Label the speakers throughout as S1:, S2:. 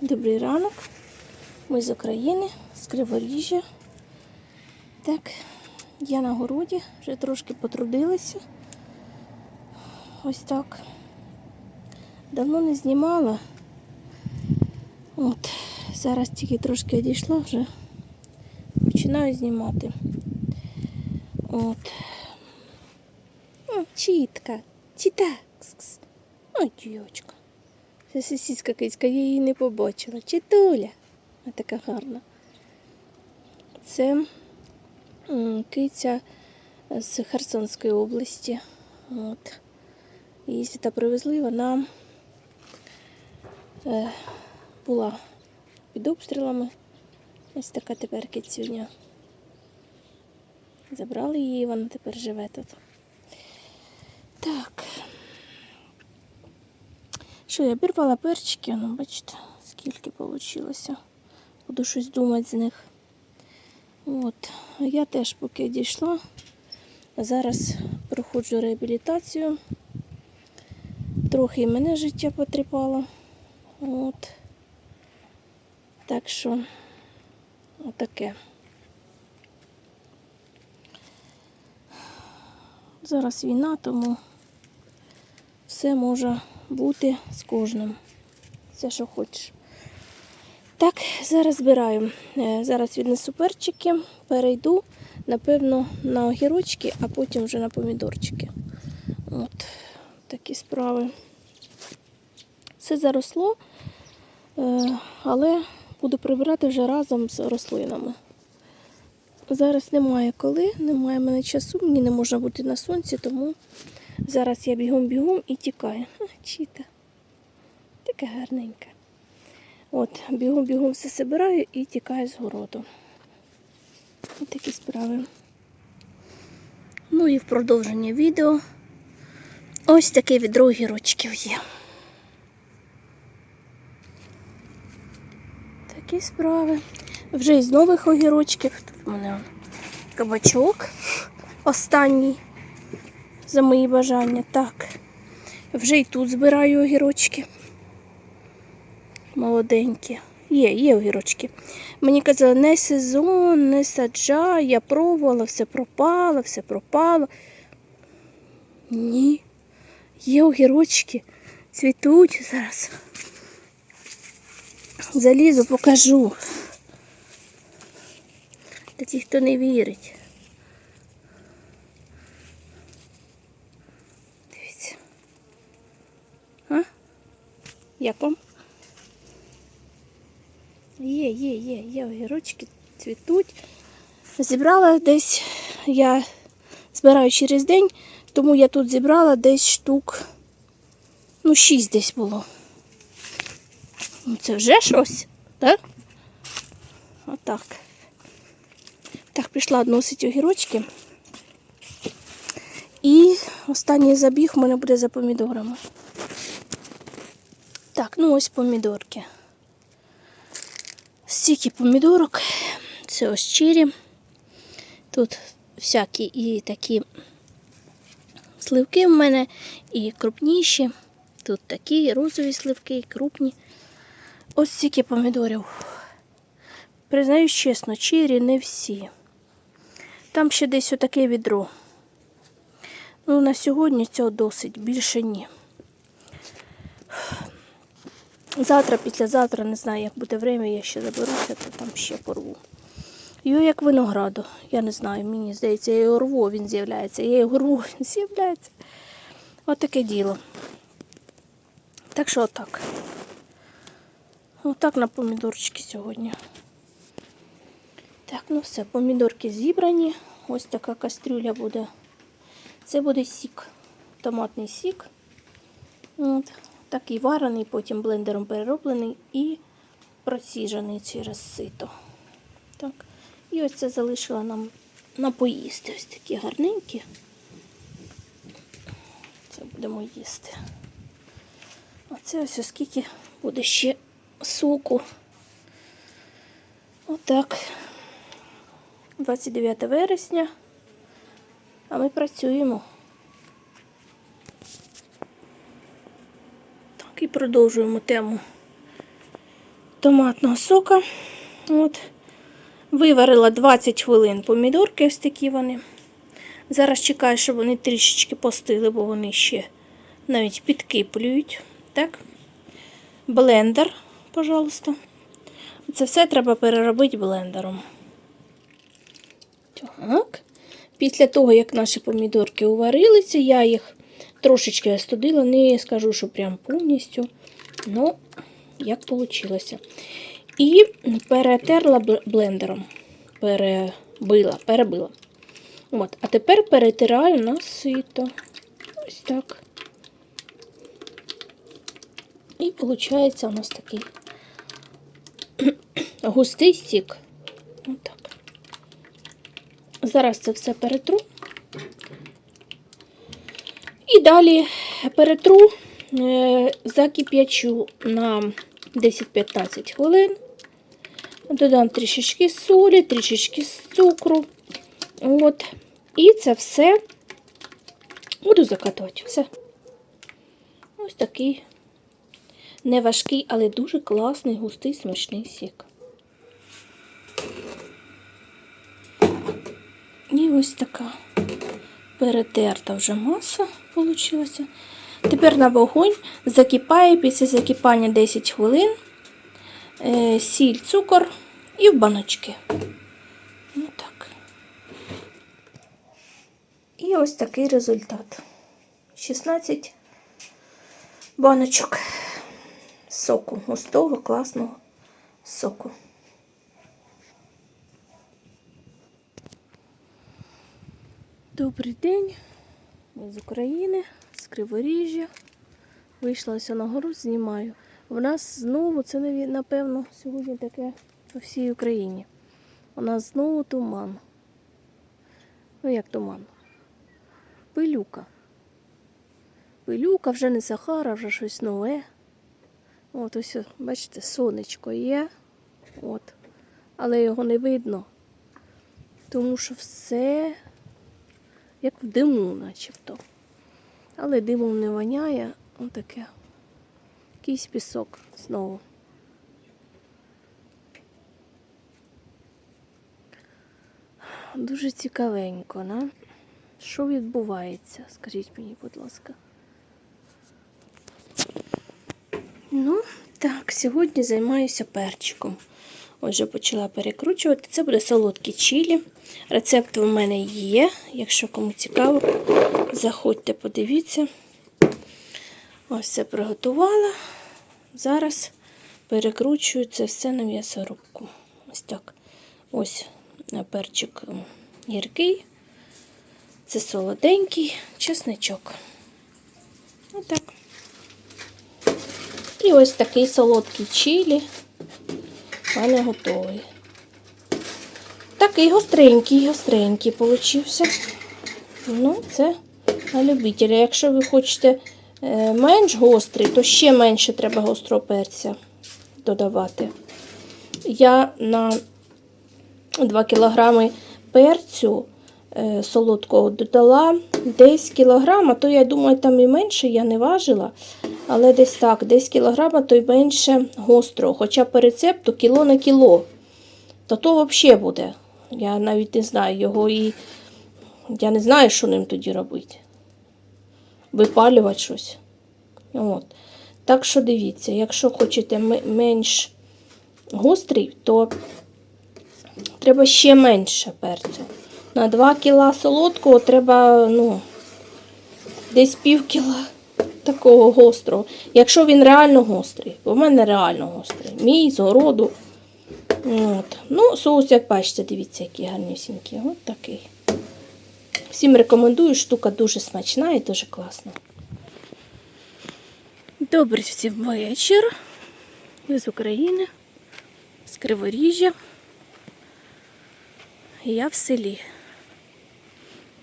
S1: Добрий ранок. Ми з України, з Криворіжжя. Так, я на городі, вже трошки потрудилася. Ось так. Давно не знімала. От, зараз тільки трошки одійшла, вже починаю знімати. От. О, чітка, чіта. Ой, дівчинка. Це сусідська кицька, я її не побачила. Читуля. Вона така гарна. Це киця з Херсонської області. От. Її сюди привезли, вона е, була під обстрілами. Ось така тепер кицюня. Забрали її, вона тепер живе тут. Так. Що, я обірвала перчики, ну бачите, скільки вийшло. Буду щось думати з них. От. Я теж поки дійшла. Зараз проходжу реабілітацію. Трохи і мене життя потріпало. От. Так що отаке. Зараз війна, тому все може бути з кожним. Все, що хочеш. Так, зараз збираю. Е, Зараз віднесу перчики, перейду, напевно, на огірочки, а потім вже на помідорчики. От такі справи. Все заросло, е, але буду прибирати вже разом з рослинами. Зараз немає коли, немає мене часу, мені не можна бути на сонці, тому зараз я бігом-бігом і тікаю. Ха, Чіта. Така гарненька. От, бігом-бігом все збираю і тікаю з городу. Ось такі справи. Ну і в продовження відео ось таке відро огірочків є. Такі справи. Вже із нових огірочків. Тут в мене кабачок останній за мої бажання. Так. Вже і тут збираю огірочки. Молоденькі. Є, є огірочки. Мені казали, не сезон, не саджай, я пробувала, все пропало, все пропало. Ні. Є огірочки, цвітуть зараз. Залізу, покажу. Для тих, хто не вірить. Як вам? Є, є, є, є огірочки, цвітуть. Зібрала десь, я збираю через день, тому я тут зібрала десь штук, ну, шість десь було. Ну, це вже щось, так? Отак. Так, пішла відносити огірочки. І останній забіг у мене буде за помідорами. Так, ну ось помідорки. Стільки помідорок. Це ось чирі. Тут всякі і такі сливки в мене, і крупніші. Тут такі розові сливки, і крупні. Ось стільки помідорів. Признаюсь чесно, чирі не всі. Там ще десь отаке відро. Ну, на сьогодні цього досить, більше ні. Завтра, післязавтра, не знаю, як буде время, я ще заберуся, то там ще порву. Його як винограду. Я не знаю, мені здається, я його рву, він з'являється. Я його рву, він з'являється. Отаке діло. Так що отак. Отак на помідорчики сьогодні. Так, ну все, помідорки зібрані. Ось така кастрюля буде. Це буде сік, томатний сік. От. Такий варений, потім блендером перероблений і проціжений через сито. Так. І ось це залишила нам на поїсти. Ось такі гарненькі. Це будемо їсти. Оце ось оскільки буде ще соку. Отак. 29 вересня. А ми працюємо. І продовжуємо тему томатного сока. От. Виварила 20 хвилин помідорки, ось такі вони. Зараз чекаю, щоб вони трішечки постили, бо вони ще навіть підкиплюють. Так. Блендер, пожалуйста. Це все треба переробити блендером. Так. Після того, як наші помідорки уварилися, я їх трошечки остудила, не скажу, що прям повністю. Ну, як вийшло. І перетерла блендером. Перебила, перебила. От. А тепер перетираю на сито. Ось так. І виходить у нас такий густий сік. Отак. Зараз це все перетру. І далі перетру, е, закип'ячу на 10-15 хвилин. Додам трішечки солі, трішечки цукру. От. І це все буду закатувати. Все. Ось такий неважкий, але дуже класний, густий, смачний сік. І ось така перетерта вже маса вийшла. Тепер на вогонь закипає після закипання 10 хвилин, е, сіль, цукор і в баночки. Отак. І ось такий результат. 16 баночок соку, густого, класного соку. Добрий день. Ми з України, з Криворіжжя. Вийшла ось на гору, знімаю. У нас знову, це напевно, сьогодні таке по всій Україні. У нас знову туман. Ну як туман? Пилюка. Пилюка вже не Сахара, вже щось нове. От ось, бачите, сонечко є. От. Але його не видно. Тому що все як в диму, начебто. Але димом не воняє, отаке. Якийсь пісок знову. Дуже цікавенько, на? Що відбувається? Скажіть мені, будь ласка. Ну, так, сьогодні займаюся перчиком. Отже, почала перекручувати. Це буде солодкі чилі. Рецепт у мене є. Якщо кому цікаво, заходьте, подивіться. Ось все приготувала. Зараз перекручую це все на м'ясорубку. Ось так. Ось е, перчик гіркий. Це солоденький чесничок. Отак. І ось такий солодкий чилі. Мене готовий. Такий гостренький, гостренький получився. Ну, це на любителя. Якщо ви хочете е, менш гострий, то ще менше треба гострого перця додавати. Я на 2 кг перцю е, солодкого додала десь кілограм, то я думаю, там і менше я не важила. Але десь так, десь кілограма, то й менше гострого. Хоча по рецепту кіло на кіло. То то взагалі буде. Я навіть не знаю його і я не знаю, що ним тоді робити. Випалювати щось. От. Так що дивіться, якщо хочете менш гострий, то треба ще менше перцю. На 2 кіла солодкого треба, ну, десь пів кіла такого гострого. Якщо він реально гострий, бо в мене реально гострий. Мій з городу. От. Ну, соус, як бачите, дивіться, який гарнісінький. От такий. Всім рекомендую, штука дуже смачна і дуже класна. Добрий всім вечір. Ми з України, з Криворіжжя. Я в селі.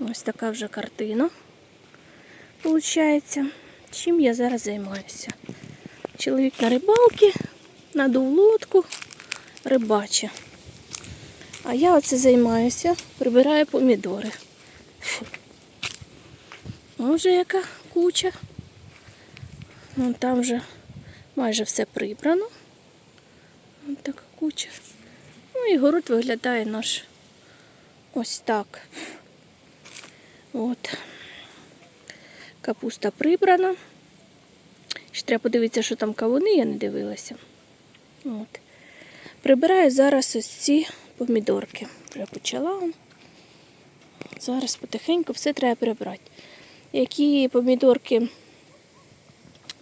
S1: Ось така вже картина. Получається. Чим я зараз займаюся? Чоловік на рибалці, надув лодку, рибаче. А я оце займаюся, прибираю помідори. Може яка куча. Вон там вже майже все прибрано. Ось така куча. Ну і город виглядає наш ось так. От. Капуста прибрана. Ще треба подивитися, що там кавуни, я не дивилася. От. Прибираю зараз ось ці помідорки. Вже почала. Зараз потихеньку все треба прибрати. Які помідорки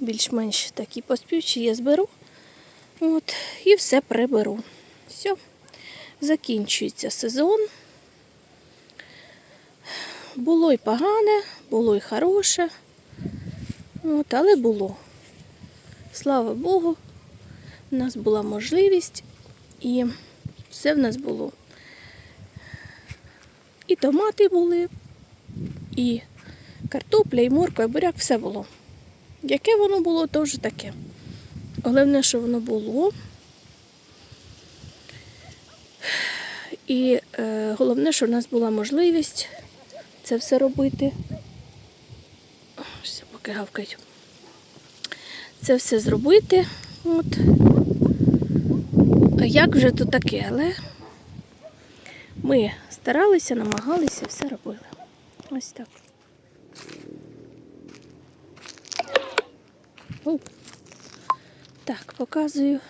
S1: більш-менш такі поспівчі, я зберу. От, і все приберу. Все, закінчується сезон. Було й погане, було й хороше. От, але було. Слава Богу, у нас була можливість і все в нас було. І томати були, і картопля, і морква, і буряк, все було. Яке воно було, то вже таке. Головне, що воно було. І е, головне, що в нас була можливість це все робити. Ось поки гавкають. Це все зробити. От. А як вже то таке, але ми старалися, намагалися, все робили. Ось так. Оу. Так, показую,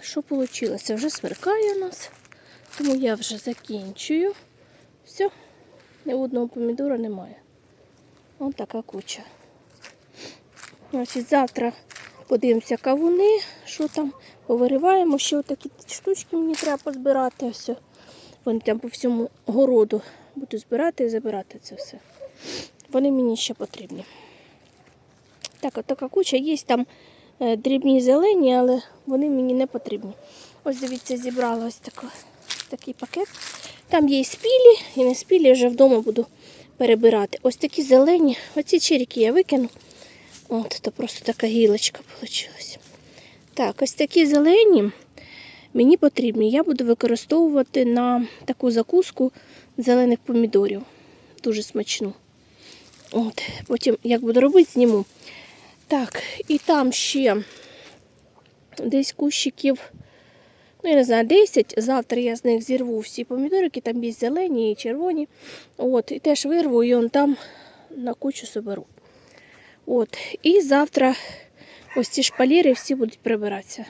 S1: що вийшло. Вже смеркає у нас, тому я вже закінчую. Все, ні одного помідора немає. Ось така куча. Значить, завтра подивимося кавуни, що там, повириваємо, ще такі штучки мені треба позбирати. Ось. Вони там по всьому городу буду збирати і забирати це все. Вони мені ще потрібні. Так, от така куча, є там е, дрібні зелені, але вони мені не потрібні. Ось дивіться, зібрала ось тако, такий пакет. Там є і спілі, і не спілі, вже вдома буду перебирати. Ось такі зелені, оці черіки я викину. От, то просто така гілочка вийшла. Так, ось такі зелені мені потрібні. Я буду використовувати на таку закуску зелених помідорів. Дуже смачну. От, потім, як буду робити, зніму. Так, і там ще десь кущиків, ну, я не знаю, 10. Завтра я з них зірву всі помідорики, там є зелені і червоні. От, і теж вирву і он там на кучу соберу. От, і завтра ось ці шпалери всі будуть прибиратися.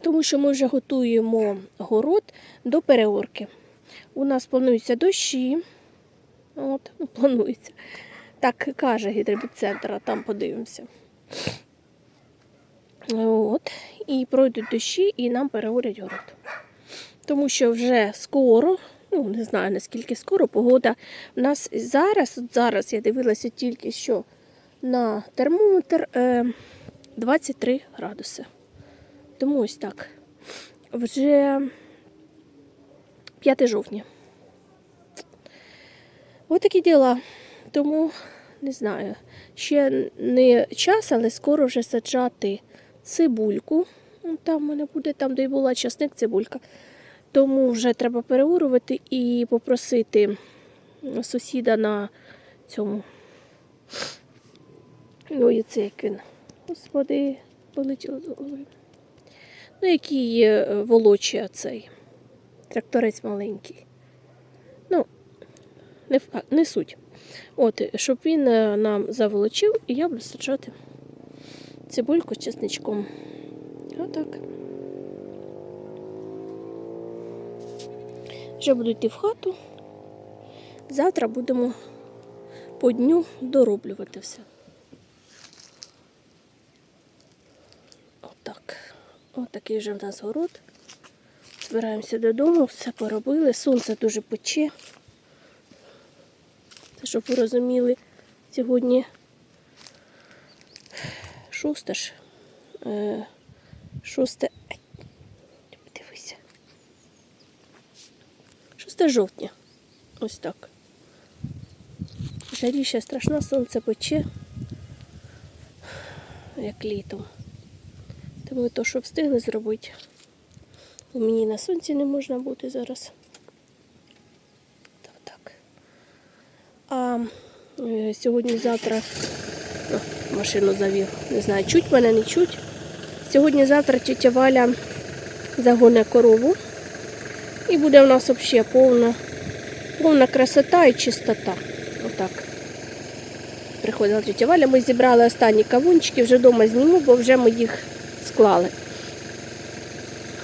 S1: Тому що ми вже готуємо город до переорки. У нас плануються дощі. От, ну, планується. Так каже гідробіцентр, а там подивимося. От. І пройдуть дощі, і нам переорять город. Тому що вже скоро, ну не знаю наскільки скоро, погода у нас зараз, от зараз я дивилася тільки що на термометр е, 23 градуси. Тому ось так. Вже 5 жовтня. Ось такі діла. Тому не знаю. Ще не час, але скоро вже саджати цибульку. Ну, Там в мене буде, там, де й була часник, цибулька. Тому вже треба переурувати і попросити сусіда на цьому. Ой, це як він. Господи, полетіло. Ну, який е, цей тракторець маленький. Ну, не, не суть. От, щоб він е, нам заволочив, і я буду саджати цибульку з чесничком. Отак. Вже буду йти в хату. Завтра будемо по дню дороблювати все. Отак. Отакий вже в нас город. Збираємося додому, все поробили. Сонце дуже пече. Щоб ви розуміли, сьогодні шосте ж. Е, шосте. Дивися. 6 жовтня. Ось так. Жаріща страшна, сонце пече, як літом. Тому то, що встигли зробити. У мені на сонці не можна бути зараз. Та Так. А е, сьогодні-завтра машину завів. Не знаю, чуть мене, не чуть. Сьогодні-завтра тетя Валя загоне корову. І буде в нас взагалі повна, повна красота і чистота. Отак. Приходила тетя Валя, ми зібрали останні кавунчики, вже вдома зніму, бо вже ми їх склали.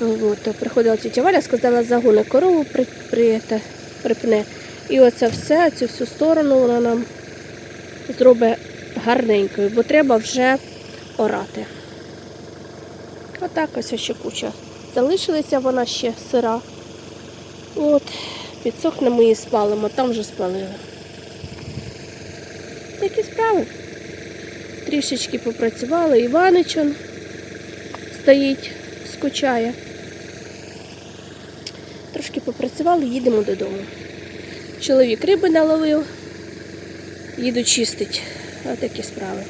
S1: От, приходила тетя Валя, сказала, загоне корову при, при, припне. І оце все, цю всю сторону вона нам зробить гарненькою, бо треба вже орати. Отак ось ще куча. Залишилася вона ще сира. От, підсохне, ми її спалимо, там вже спалили. Такі справи. Трішечки попрацювали. Іванич он стоїть, скучає. Трошки попрацювали, їдемо додому. Чоловік риби наловив, їду чистить. Отакі справи.